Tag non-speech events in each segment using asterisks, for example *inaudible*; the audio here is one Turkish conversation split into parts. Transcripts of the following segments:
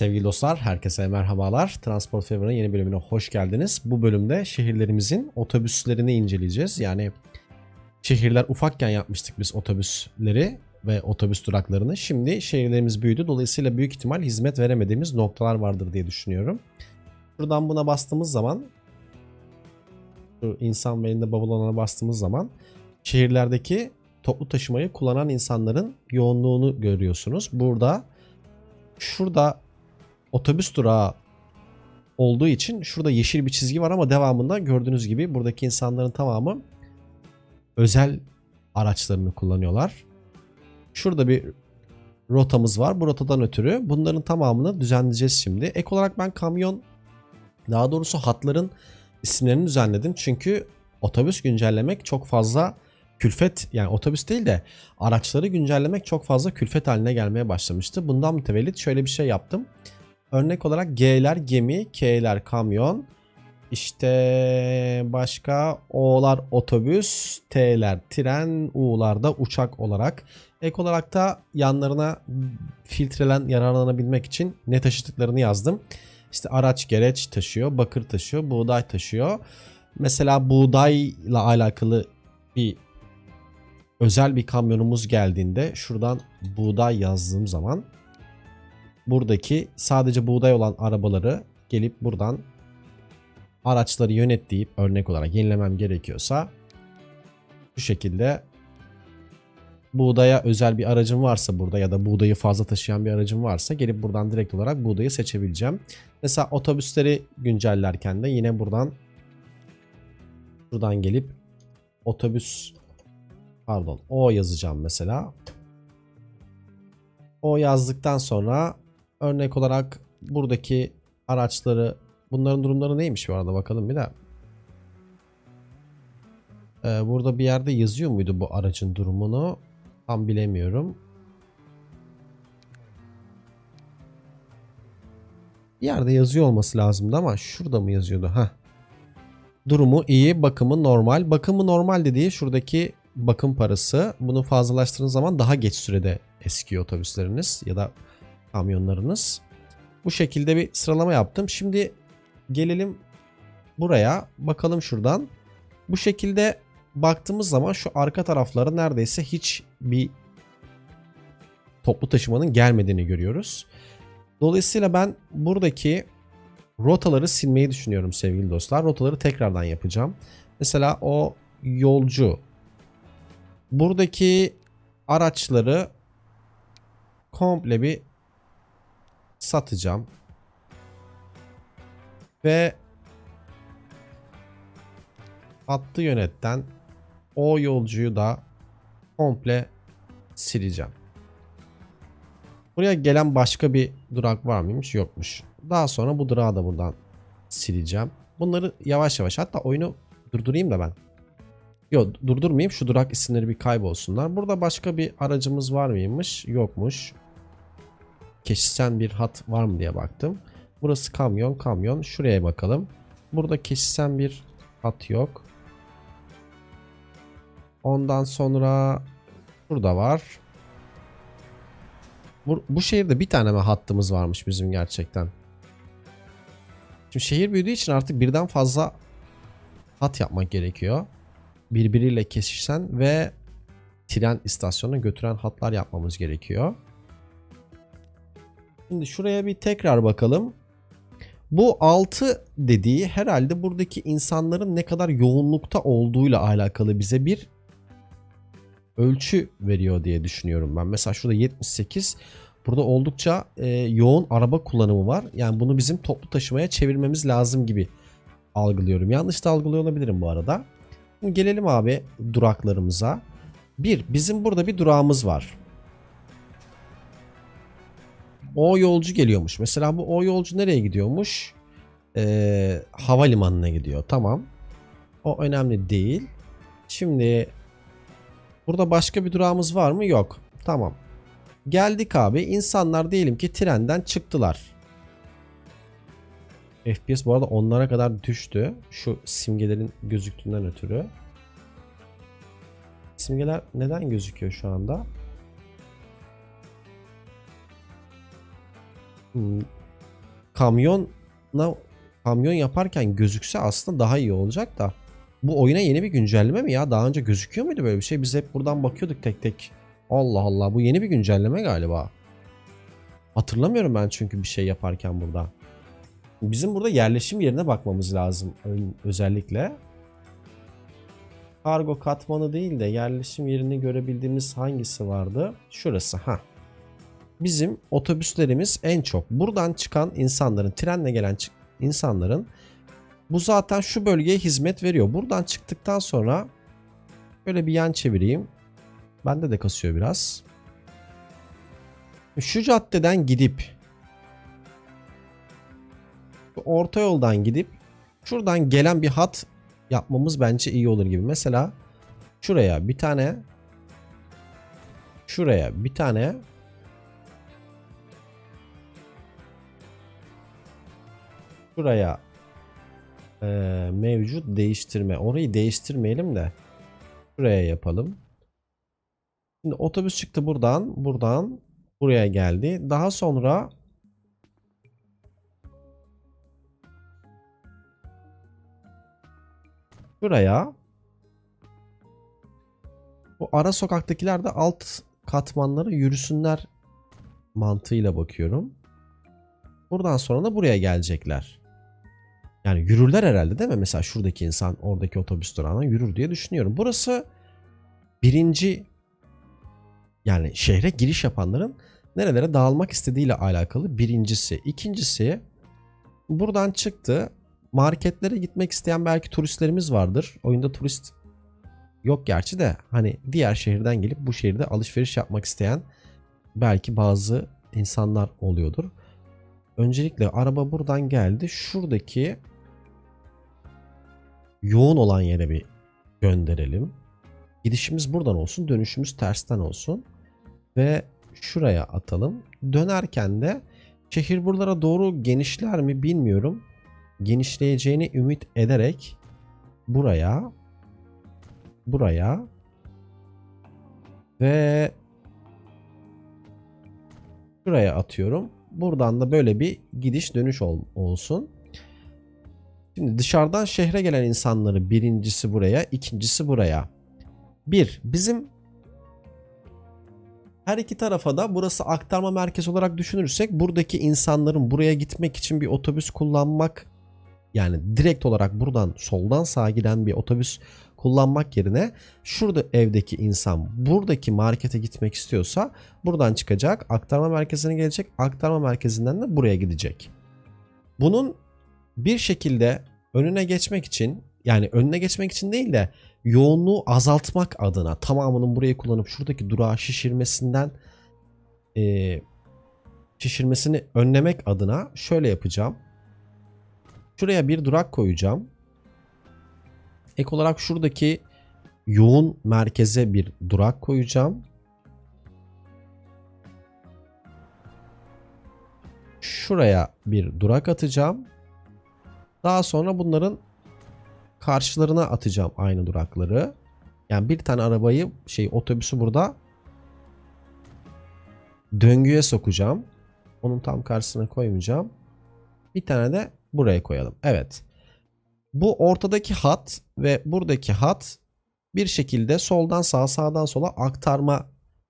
Sevgili dostlar, herkese merhabalar. Transport Fever'ın yeni bölümüne hoş geldiniz. Bu bölümde şehirlerimizin otobüslerini inceleyeceğiz. Yani şehirler ufakken yapmıştık biz otobüsleri ve otobüs duraklarını. Şimdi şehirlerimiz büyüdü. Dolayısıyla büyük ihtimal hizmet veremediğimiz noktalar vardır diye düşünüyorum. Şuradan buna bastığımız zaman şu insan ve elinde bavul olana bastığımız zaman şehirlerdeki toplu taşımayı kullanan insanların yoğunluğunu görüyorsunuz. Burada şurada otobüs durağı olduğu için şurada yeşil bir çizgi var ama devamında gördüğünüz gibi buradaki insanların tamamı özel araçlarını kullanıyorlar. Şurada bir rotamız var. Bu rotadan ötürü bunların tamamını düzenleyeceğiz şimdi. Ek olarak ben kamyon daha doğrusu hatların isimlerini düzenledim. Çünkü otobüs güncellemek çok fazla külfet yani otobüs değil de araçları güncellemek çok fazla külfet haline gelmeye başlamıştı. Bundan mütevellit şöyle bir şey yaptım. Örnek olarak G'ler gemi, K'ler kamyon, işte başka O'lar otobüs, T'ler tren, U'lar da uçak olarak. Ek olarak da yanlarına filtrelen yararlanabilmek için ne taşıdıklarını yazdım. İşte araç gereç taşıyor, bakır taşıyor, buğday taşıyor. Mesela buğdayla alakalı bir özel bir kamyonumuz geldiğinde şuradan buğday yazdığım zaman buradaki sadece buğday olan arabaları gelip buradan araçları yönet deyip örnek olarak yenilemem gerekiyorsa bu şekilde buğdaya özel bir aracım varsa burada ya da buğdayı fazla taşıyan bir aracım varsa gelip buradan direkt olarak buğdayı seçebileceğim. Mesela otobüsleri güncellerken de yine buradan buradan gelip otobüs pardon O yazacağım mesela. O yazdıktan sonra örnek olarak buradaki araçları bunların durumları neymiş bu arada bakalım bir de. Ee, burada bir yerde yazıyor muydu bu aracın durumunu? Tam bilemiyorum. Bir yerde yazıyor olması lazımdı ama şurada mı yazıyordu? Ha. Durumu iyi, bakımı normal. Bakımı normal dediği şuradaki bakım parası. Bunu fazlalaştırdığınız zaman daha geç sürede eskiyor otobüsleriniz ya da kamyonlarınız. Bu şekilde bir sıralama yaptım. Şimdi gelelim buraya. Bakalım şuradan. Bu şekilde baktığımız zaman şu arka taraflara neredeyse hiç bir toplu taşımanın gelmediğini görüyoruz. Dolayısıyla ben buradaki rotaları silmeyi düşünüyorum sevgili dostlar. Rotaları tekrardan yapacağım. Mesela o yolcu buradaki araçları komple bir satacağım. Ve hattı yönetten o yolcuyu da komple sileceğim. Buraya gelen başka bir durak var mıymış? Yokmuş. Daha sonra bu durağı da buradan sileceğim. Bunları yavaş yavaş hatta oyunu durdurayım da ben. Yok durdurmayayım şu durak isimleri bir kaybolsunlar. Burada başka bir aracımız var mıymış? Yokmuş. Keşişen bir hat var mı diye baktım. Burası kamyon kamyon. Şuraya bakalım. Burada keşişen bir hat yok. Ondan sonra burada var. Bu, bu şehirde bir tane mi hattımız varmış bizim gerçekten? Şimdi şehir büyüdüğü için artık birden fazla hat yapmak gerekiyor birbiriyle kesişen ve tren istasyonuna götüren hatlar yapmamız gerekiyor. Şimdi şuraya bir tekrar bakalım. Bu 6 dediği herhalde buradaki insanların ne kadar yoğunlukta olduğuyla alakalı bize bir ölçü veriyor diye düşünüyorum ben. Mesela şurada 78 burada oldukça e, yoğun araba kullanımı var. Yani bunu bizim toplu taşımaya çevirmemiz lazım gibi algılıyorum. Yanlış da algılıyor olabilirim bu arada. Şimdi gelelim abi duraklarımıza. Bir, bizim burada bir durağımız var. O yolcu geliyormuş. Mesela bu o yolcu nereye gidiyormuş? Ee, havalimanına gidiyor. Tamam. O önemli değil. Şimdi burada başka bir durağımız var mı? Yok. Tamam. Geldik abi. İnsanlar diyelim ki trenden çıktılar. FPS bu arada onlara kadar düştü. Şu simgelerin gözüktüğünden ötürü. Simgeler neden gözüküyor şu anda? Kamyonla kamyon yaparken gözükse aslında daha iyi olacak da. Bu oyuna yeni bir güncelleme mi ya? Daha önce gözüküyor muydu böyle bir şey? Biz hep buradan bakıyorduk tek tek. Allah Allah bu yeni bir güncelleme galiba. Hatırlamıyorum ben çünkü bir şey yaparken burada. Bizim burada yerleşim yerine bakmamız lazım özellikle. Kargo katmanı değil de yerleşim yerini görebildiğimiz hangisi vardı? Şurası ha. Bizim otobüslerimiz en çok buradan çıkan insanların, trenle gelen insanların bu zaten şu bölgeye hizmet veriyor. Buradan çıktıktan sonra böyle bir yan çevireyim. Bende de kasıyor biraz. Şu caddeden gidip orta yoldan gidip şuradan gelen bir hat yapmamız bence iyi olur gibi. Mesela şuraya bir tane şuraya bir tane şuraya eee, mevcut değiştirme. Orayı değiştirmeyelim de şuraya yapalım. Şimdi otobüs çıktı buradan, buradan buraya geldi. Daha sonra Buraya bu ara sokaktakiler de alt katmanları yürüsünler mantığıyla bakıyorum. Buradan sonra da buraya gelecekler. Yani yürürler herhalde değil mi? Mesela şuradaki insan oradaki otobüs durağına yürür diye düşünüyorum. Burası birinci yani şehre giriş yapanların nerelere dağılmak istediğiyle alakalı birincisi. İkincisi buradan çıktı. Marketlere gitmek isteyen belki turistlerimiz vardır. Oyunda turist yok gerçi de hani diğer şehirden gelip bu şehirde alışveriş yapmak isteyen belki bazı insanlar oluyordur. Öncelikle araba buradan geldi. Şuradaki yoğun olan yere bir gönderelim. Gidişimiz buradan olsun, dönüşümüz tersten olsun. Ve şuraya atalım. Dönerken de şehir buralara doğru genişler mi bilmiyorum. Genişleyeceğini ümit ederek buraya buraya ve şuraya atıyorum. Buradan da böyle bir gidiş dönüş ol- olsun. Şimdi dışarıdan şehre gelen insanları birincisi buraya, ikincisi buraya. Bir, bizim her iki tarafa da burası aktarma merkezi olarak düşünürsek buradaki insanların buraya gitmek için bir otobüs kullanmak yani direkt olarak buradan soldan sağa giden bir otobüs kullanmak yerine şurada evdeki insan buradaki markete gitmek istiyorsa buradan çıkacak, aktarma merkezine gelecek, aktarma merkezinden de buraya gidecek. Bunun bir şekilde önüne geçmek için yani önüne geçmek için değil de yoğunluğu azaltmak adına tamamının burayı kullanıp şuradaki durağı şişirmesinden eee, şişirmesini önlemek adına şöyle yapacağım. Şuraya bir durak koyacağım. Ek olarak şuradaki yoğun merkeze bir durak koyacağım. Şuraya bir durak atacağım. Daha sonra bunların karşılarına atacağım aynı durakları. Yani bir tane arabayı şey otobüsü burada döngüye sokacağım. Onun tam karşısına koymayacağım. Bir tane de buraya koyalım. Evet. Bu ortadaki hat ve buradaki hat bir şekilde soldan sağa sağdan sola aktarma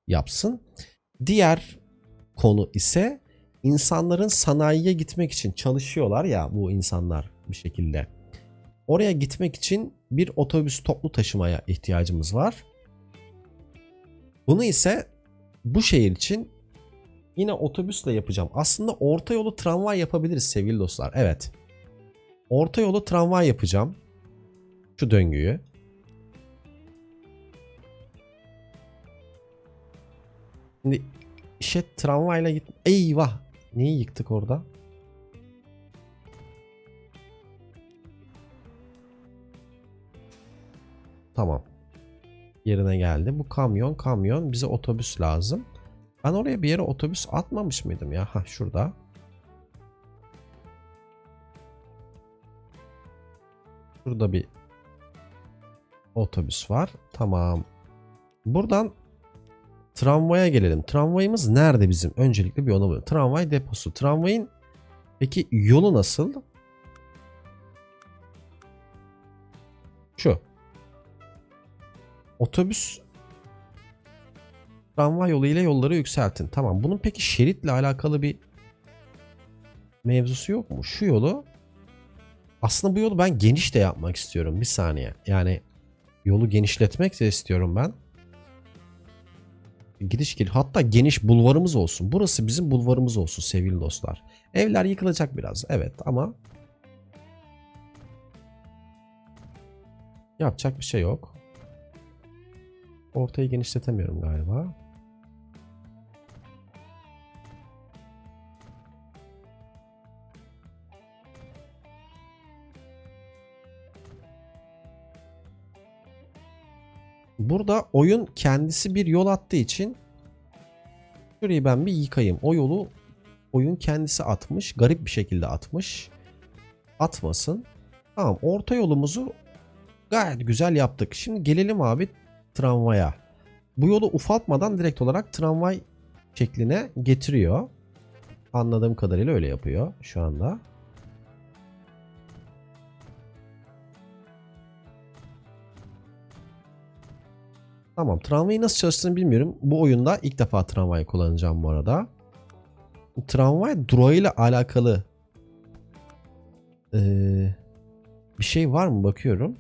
yapsın. Diğer konu ise insanların sanayiye gitmek için çalışıyorlar ya bu insanlar bir şekilde. Oraya gitmek için bir otobüs toplu taşımaya ihtiyacımız var. Bunu ise bu şehir için yine otobüsle yapacağım. Aslında orta yolu tramvay yapabiliriz sevgili dostlar. Evet. Orta yolu tramvay yapacağım. Şu döngüyü. Şimdi işe tramvayla git. Eyvah. Neyi yıktık orada? Yerine geldi. Bu kamyon kamyon bize otobüs lazım. Ben oraya bir yere otobüs atmamış mıydım ya? Ha şurada. Şurada bir otobüs var. Tamam. Buradan tramvaya gelelim. Tramvayımız nerede bizim? Öncelikle bir ona bakalım. Tramvay deposu. Tramvayın Peki yolu nasıl? Otobüs tramvay yolu ile yolları yükseltin. Tamam. Bunun peki şeritle alakalı bir mevzusu yok mu? Şu yolu aslında bu yolu ben geniş de yapmak istiyorum. Bir saniye. Yani yolu genişletmek de istiyorum ben. Gidiş gel. Hatta geniş bulvarımız olsun. Burası bizim bulvarımız olsun sevgili dostlar. Evler yıkılacak biraz. Evet ama yapacak bir şey yok. Ortayı genişletemiyorum galiba. Burada oyun kendisi bir yol attığı için şurayı ben bir yıkayayım. O yolu oyun kendisi atmış. Garip bir şekilde atmış. Atmasın. Tamam orta yolumuzu gayet güzel yaptık. Şimdi gelelim abi tramvaya. Bu yolu ufaltmadan direkt olarak tramvay şekline getiriyor. Anladığım kadarıyla öyle yapıyor şu anda. Tamam tramvayı nasıl çalıştığını bilmiyorum. Bu oyunda ilk defa tramvay kullanacağım bu arada. Tramvay durağıyla alakalı ee, bir şey var mı bakıyorum.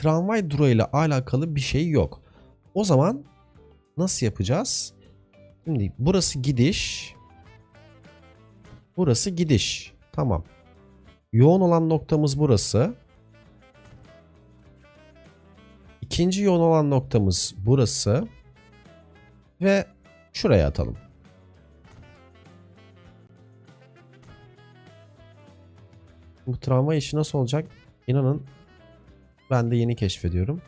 Tramvay durağıyla alakalı bir şey yok. O zaman nasıl yapacağız? Şimdi burası gidiş. Burası gidiş. Tamam. Yoğun olan noktamız burası. İkinci yoğun olan noktamız burası. Ve şuraya atalım. Bu tramvay işi nasıl olacak? İnanın ben de yeni keşfediyorum.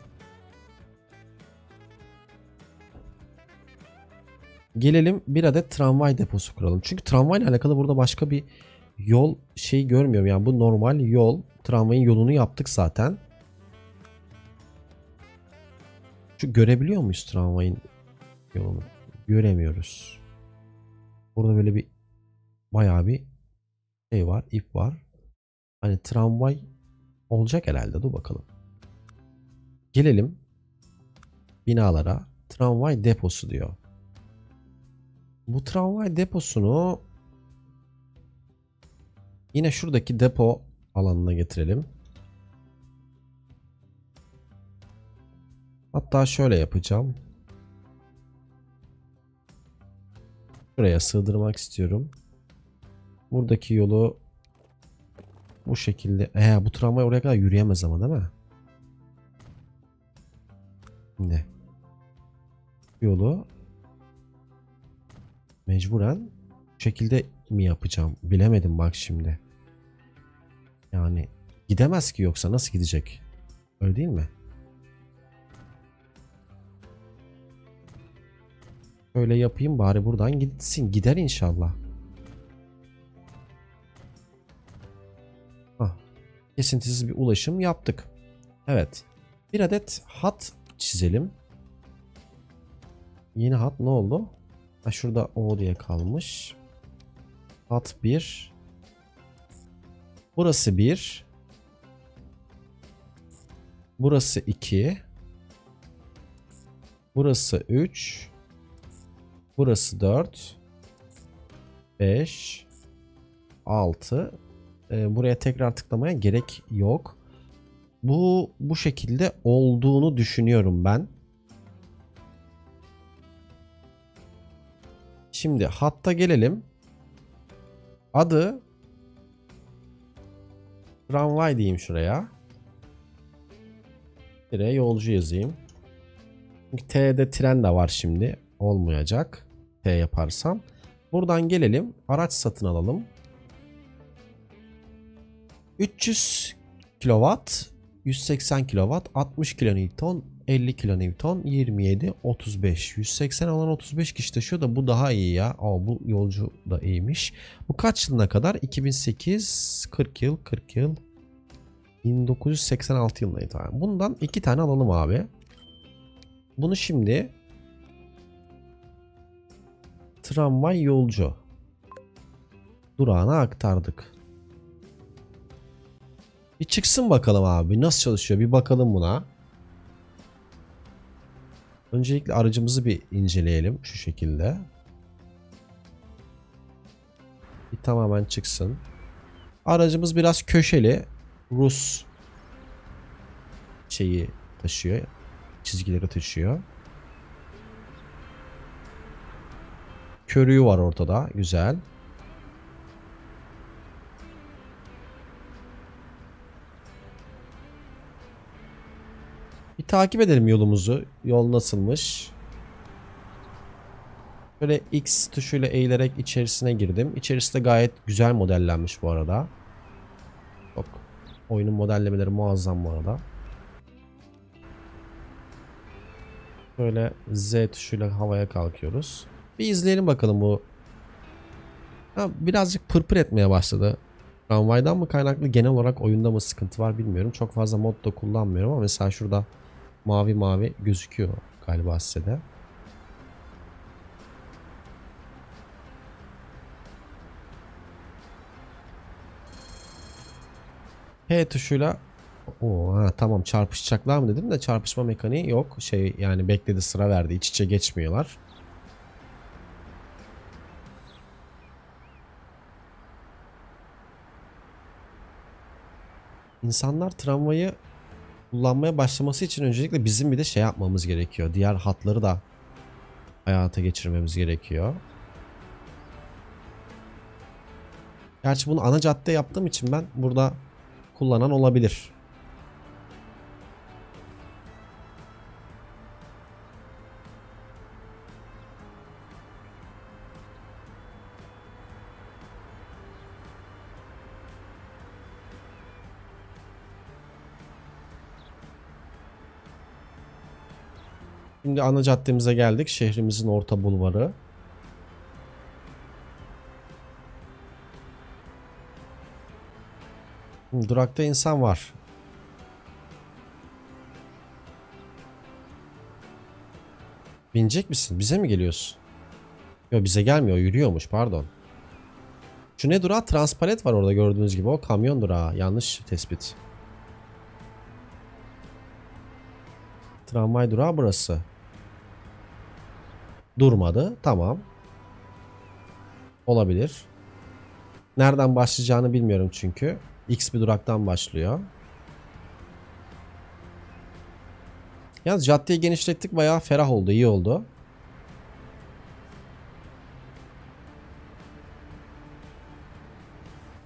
Gelelim bir adet tramvay deposu kuralım. Çünkü tramvayla alakalı burada başka bir yol şey görmüyorum. Yani bu normal yol. Tramvayın yolunu yaptık zaten. Şu görebiliyor muyuz tramvayın yolunu? Göremiyoruz. Burada böyle bir bayağı bir şey var, ip var. Hani tramvay olacak herhalde. Dur bakalım. Gelelim binalara. Tramvay deposu diyor. Bu tramvay deposunu yine şuradaki depo alanına getirelim. Hatta şöyle yapacağım. Şuraya sığdırmak istiyorum. Buradaki yolu bu şekilde. Ee, bu tramvay oraya kadar yürüyemez ama değil mi? Ne? Yolu mecburen bu şekilde mi yapacağım? Bilemedim bak şimdi. Yani gidemez ki yoksa nasıl gidecek? Öyle değil mi? Öyle yapayım bari buradan gitsin. Gider inşallah. Hah. Kesintisiz bir ulaşım yaptık. Evet. Bir adet hat çizelim. Yeni hat ne oldu? Ha şurada O diye kalmış. Hat 1. Burası 1. Burası 2. Burası 3. Burası 4. 5. 6. Ee, buraya tekrar tıklamaya gerek yok. Bu bu şekilde olduğunu düşünüyorum ben. Şimdi hatta gelelim. Adı tramvay diyeyim şuraya. Dire yolcu yazayım. Çünkü T'de tren de var şimdi. Olmayacak. T yaparsam. Buradan gelelim. Araç satın alalım. 300 kilowatt, 180 kilowatt, 60 kilonewton, 50 kilonewton, 27, 35. 180 alan 35 kişi taşıyor da bu daha iyi ya. Aa, bu yolcu da iyiymiş. Bu kaç yılına kadar? 2008, 40 yıl, 40 yıl. 1986 yılına itibaren. Bundan iki tane alalım abi. Bunu şimdi tramvay yolcu. durağına aktardık. Bir çıksın bakalım abi. Nasıl çalışıyor? Bir bakalım buna. Öncelikle aracımızı bir inceleyelim şu şekilde. Bir tamamen çıksın. Aracımız biraz köşeli. Rus şeyi taşıyor. Çizgileri taşıyor. Körüğü var ortada. Güzel. Takip edelim yolumuzu. Yol nasılmış? Böyle X tuşuyla eğilerek içerisine girdim. İçerisi de gayet güzel modellenmiş bu arada. Çok oyunun modellemeleri muazzam bu arada. Böyle Z tuşuyla havaya kalkıyoruz. Bir izleyelim bakalım bu. Ha, birazcık pırpır etmeye başladı. Tramvaydan mı kaynaklı genel olarak oyunda mı sıkıntı var bilmiyorum. Çok fazla mod da kullanmıyorum ama mesela şurada mavi mavi gözüküyor galiba size de. P tuşuyla Oo, ha, tamam çarpışacaklar mı dedim de çarpışma mekaniği yok. Şey yani bekledi sıra verdi iç içe geçmiyorlar. İnsanlar tramvayı kullanmaya başlaması için öncelikle bizim bir de şey yapmamız gerekiyor. Diğer hatları da hayata geçirmemiz gerekiyor. Gerçi bunu ana cadde yaptığım için ben burada kullanan olabilir. Şimdi ana caddemize geldik. Şehrimizin orta bulvarı. Durakta insan var. Binecek misin? Bize mi geliyorsun? Yok bize gelmiyor. Yürüyormuş pardon. Şu ne durağı? Transparet var orada gördüğünüz gibi. O kamyon durağı. Yanlış tespit. Tramvay durağı burası. Durmadı. Tamam. Olabilir. Nereden başlayacağını bilmiyorum çünkü. X bir duraktan başlıyor. Yalnız caddeyi genişlettik bayağı ferah oldu, iyi oldu.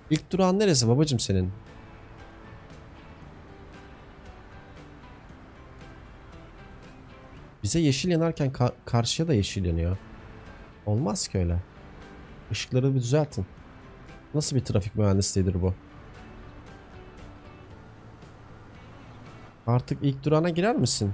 İlk durağın neresi babacım senin? Bize yeşil yanarken ka- karşıya da yeşil yanıyor. Olmaz ki öyle. Işıkları bir düzeltin. Nasıl bir trafik mühendisliğidir bu? Artık ilk durağına girer misin?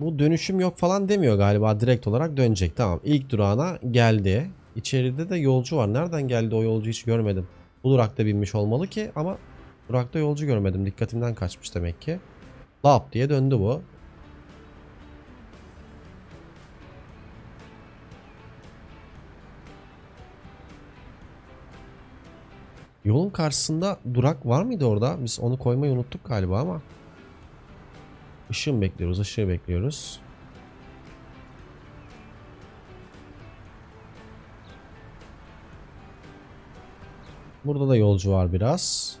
Bu dönüşüm yok falan demiyor galiba. Direkt olarak dönecek. Tamam. İlk durağına geldi. İçeride de yolcu var. Nereden geldi o yolcu hiç görmedim. Bu durakta binmiş olmalı ki ama durakta yolcu görmedim. Dikkatimden kaçmış demek ki. Lap diye döndü bu. Yolun karşısında durak var mıydı orada? Biz onu koymayı unuttuk galiba ama. Işığı mı bekliyoruz? Işığı bekliyoruz. Burada da yolcu var biraz.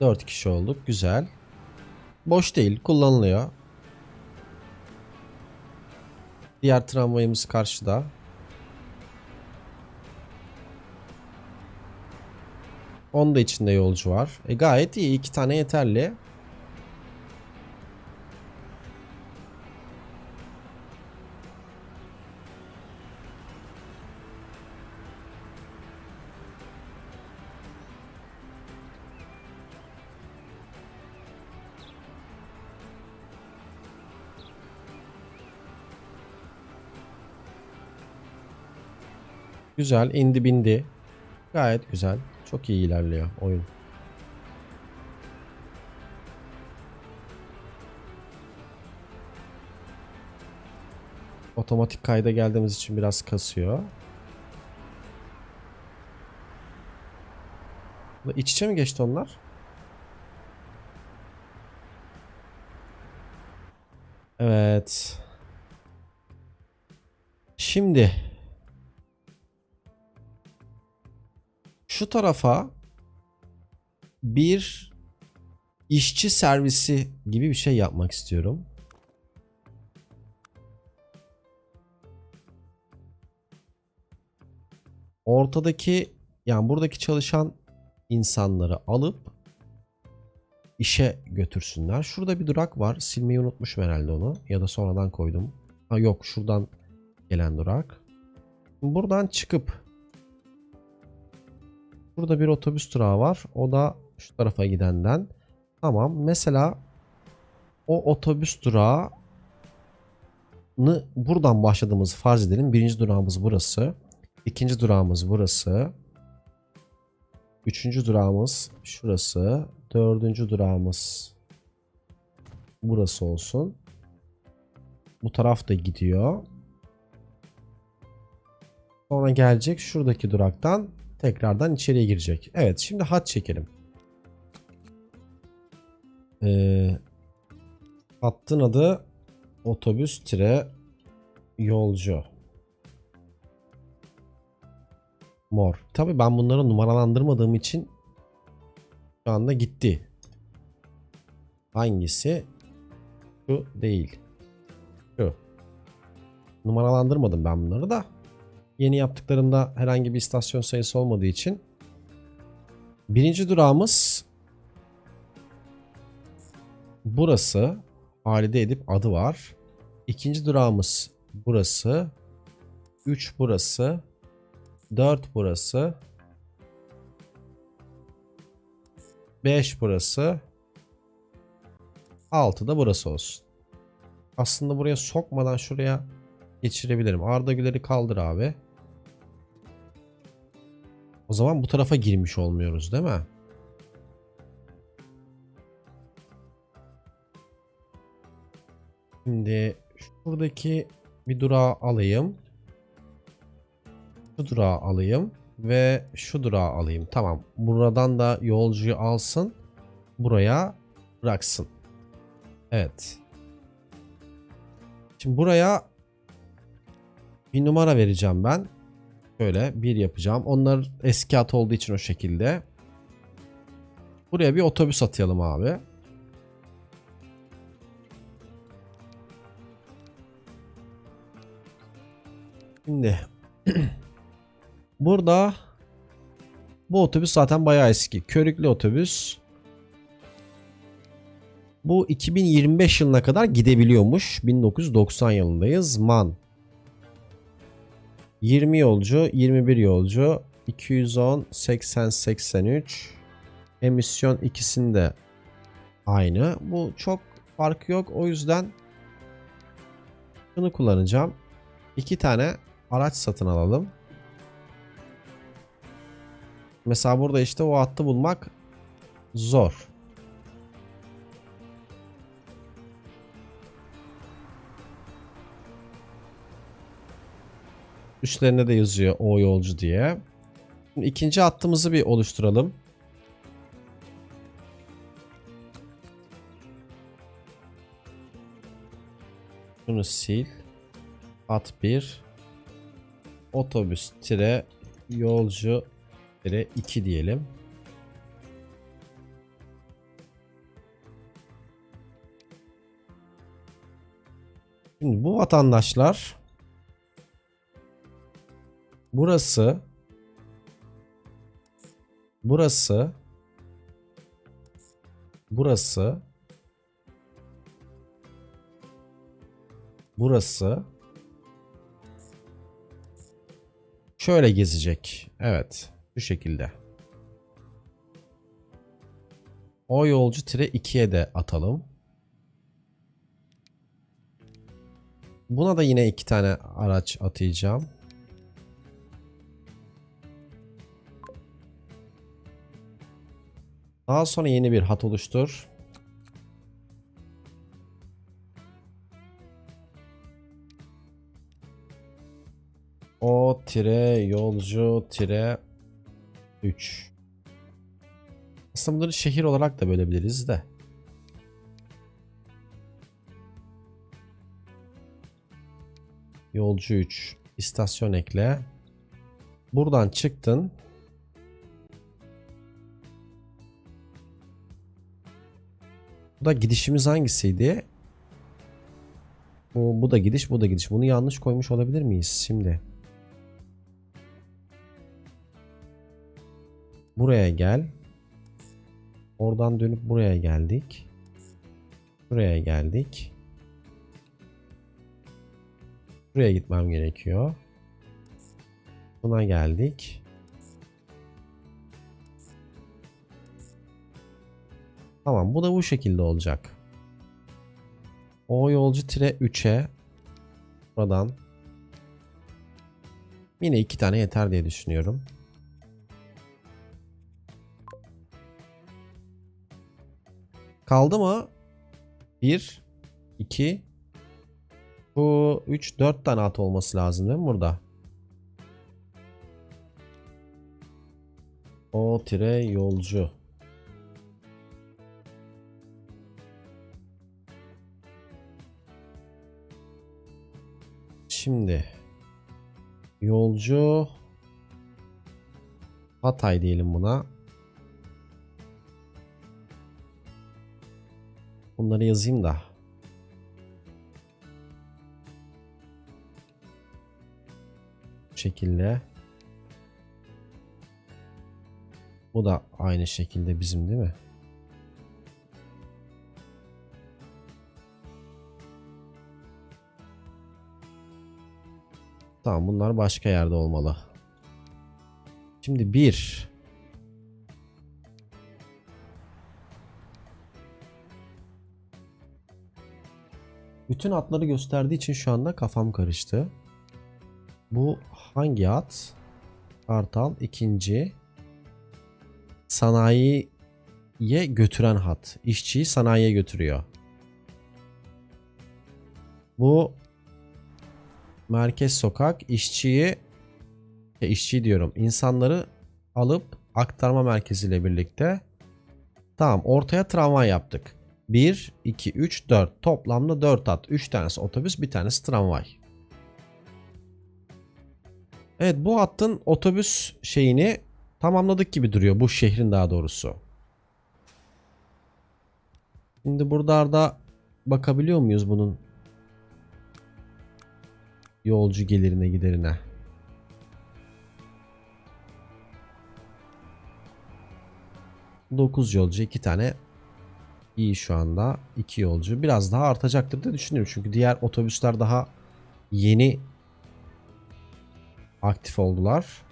4 kişi olduk. Güzel. Boş değil. Kullanılıyor. Diğer tramvayımız karşıda. Onda içinde yolcu var. E gayet iyi. iki tane yeterli. Güzel. indi bindi. Gayet güzel. Çok iyi ilerliyor oyun. Otomatik kayda geldiğimiz için biraz kasıyor. İç içe mi geçti onlar? Evet. Şimdi şu tarafa bir işçi servisi gibi bir şey yapmak istiyorum. Ortadaki yani buradaki çalışan insanları alıp işe götürsünler. Şurada bir durak var. Silmeyi unutmuşum herhalde onu. Ya da sonradan koydum. Ha yok şuradan gelen durak. Buradan çıkıp Burada bir otobüs durağı var. O da şu tarafa gidenden. Tamam. Mesela o otobüs durağını buradan başladığımızı farz edelim. Birinci durağımız burası. İkinci durağımız burası. Üçüncü durağımız şurası. Dördüncü durağımız burası olsun. Bu taraf da gidiyor. Sonra gelecek şuradaki duraktan tekrardan içeriye girecek. Evet şimdi hat çekelim. Ee, hattın adı otobüs tire yolcu. Mor. Tabi ben bunları numaralandırmadığım için şu anda gitti. Hangisi? Şu değil. Şu. Numaralandırmadım ben bunları da. Yeni yaptıklarında herhangi bir istasyon sayısı olmadığı için. Birinci durağımız burası. Halide Edip adı var. İkinci durağımız burası. 3 burası. 4 burası. 5 burası. 6 da burası olsun. Aslında buraya sokmadan şuraya geçirebilirim. Arda Güler'i kaldır abi. O zaman bu tarafa girmiş olmuyoruz değil mi? Şimdi şuradaki bir durağı alayım. Şu durağı alayım ve şu durağı alayım. Tamam. Buradan da yolcuyu alsın. Buraya bıraksın. Evet. Şimdi buraya bir numara vereceğim ben. Şöyle bir yapacağım. Onlar eski at olduğu için o şekilde. Buraya bir otobüs atayalım abi. Şimdi *clears throat* burada bu otobüs zaten bayağı eski. Körüklü otobüs. Bu 2025 yılına kadar gidebiliyormuş. 1990 yılındayız. Man 20 yolcu, 21 yolcu, 210, 80, 83. Emisyon ikisinde aynı. Bu çok fark yok. O yüzden şunu kullanacağım. İki tane araç satın alalım. Mesela burada işte o hattı bulmak zor. Üstlerine de yazıyor o yolcu diye. Şimdi ikinci hattımızı bir oluşturalım. Bunu sil. At 1. Otobüs tire yolcu tire 2 diyelim. Şimdi bu vatandaşlar Burası Burası Burası Burası Şöyle gezecek. Evet. Bu şekilde. O yolcu tire 2'ye de atalım. Buna da yine iki tane araç atayacağım. Daha sonra yeni bir hat oluştur. O tire yolcu tire 3. Aslında bunları şehir olarak da bölebiliriz de. Yolcu 3. istasyon ekle. Buradan çıktın. Bu da gidişimiz hangisiydi? Bu, bu da gidiş, bu da gidiş. Bunu yanlış koymuş olabilir miyiz şimdi? Buraya gel. Oradan dönüp buraya geldik. Buraya geldik. Buraya gitmem gerekiyor. Buna geldik. Tamam bu da bu şekilde olacak. O yolcu tire 3'e buradan yine iki tane yeter diye düşünüyorum. Kaldı mı? 1 2 bu 3 4 tane at olması lazım değil mi burada? O tire yolcu. Şimdi yolcu Hatay diyelim buna. Bunları yazayım da. Bu şekilde. Bu da aynı şekilde bizim değil mi? Tamam bunlar başka yerde olmalı. Şimdi bir. Bütün atları gösterdiği için şu anda kafam karıştı. Bu hangi at? Kartal ikinci. Sanayiye götüren hat. İşçiyi sanayiye götürüyor. Bu merkez sokak işçiyi e, işçi diyorum insanları alıp aktarma merkeziyle birlikte tamam ortaya tramvay yaptık. 1, 2, 3, 4 toplamda 4 at 3 tanesi otobüs bir tanesi tramvay. Evet bu hattın otobüs şeyini tamamladık gibi duruyor bu şehrin daha doğrusu. Şimdi buralarda bakabiliyor muyuz bunun yolcu gelirine giderine. Dokuz yolcu iki tane iyi şu anda iki yolcu biraz daha artacaktır diye düşünüyorum çünkü diğer otobüsler daha yeni aktif oldular.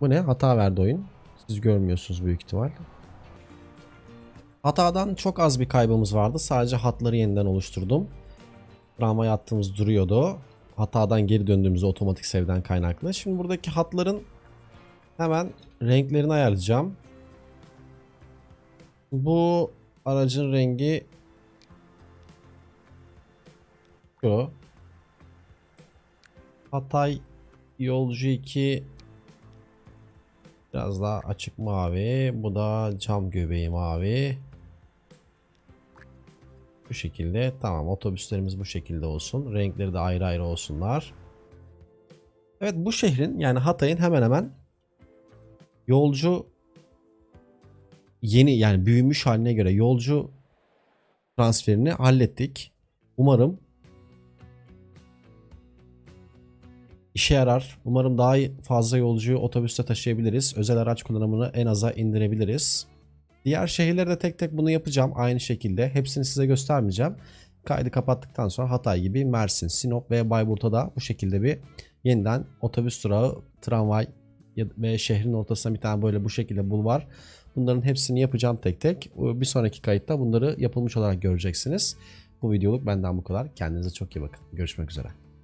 Bu ne? Hata verdi oyun. Siz görmüyorsunuz büyük ihtimal. Hatadan çok az bir kaybımız vardı. Sadece hatları yeniden oluşturdum. Tramvay attığımız duruyordu. Hatadan geri döndüğümüzde otomatik sevden kaynaklı. Şimdi buradaki hatların hemen renklerini ayarlayacağım. Bu aracın rengi şu. Hatay yolcu 2 biraz daha açık mavi. Bu da cam göbeği mavi. Bu şekilde tamam otobüslerimiz bu şekilde olsun. Renkleri de ayrı ayrı olsunlar. Evet bu şehrin yani Hatay'ın hemen hemen yolcu yeni yani büyümüş haline göre yolcu transferini hallettik. Umarım işe yarar. Umarım daha fazla yolcuyu otobüste taşıyabiliriz. Özel araç kullanımını en aza indirebiliriz. Diğer şehirlerde tek tek bunu yapacağım aynı şekilde. Hepsini size göstermeyeceğim. Kaydı kapattıktan sonra Hatay gibi Mersin, Sinop ve Bayburt'a da bu şekilde bir yeniden otobüs durağı, tramvay ve şehrin ortasına bir tane böyle bu şekilde bulvar. Bunların hepsini yapacağım tek tek. Bir sonraki kayıtta bunları yapılmış olarak göreceksiniz. Bu videoluk benden bu kadar. Kendinize çok iyi bakın. Görüşmek üzere.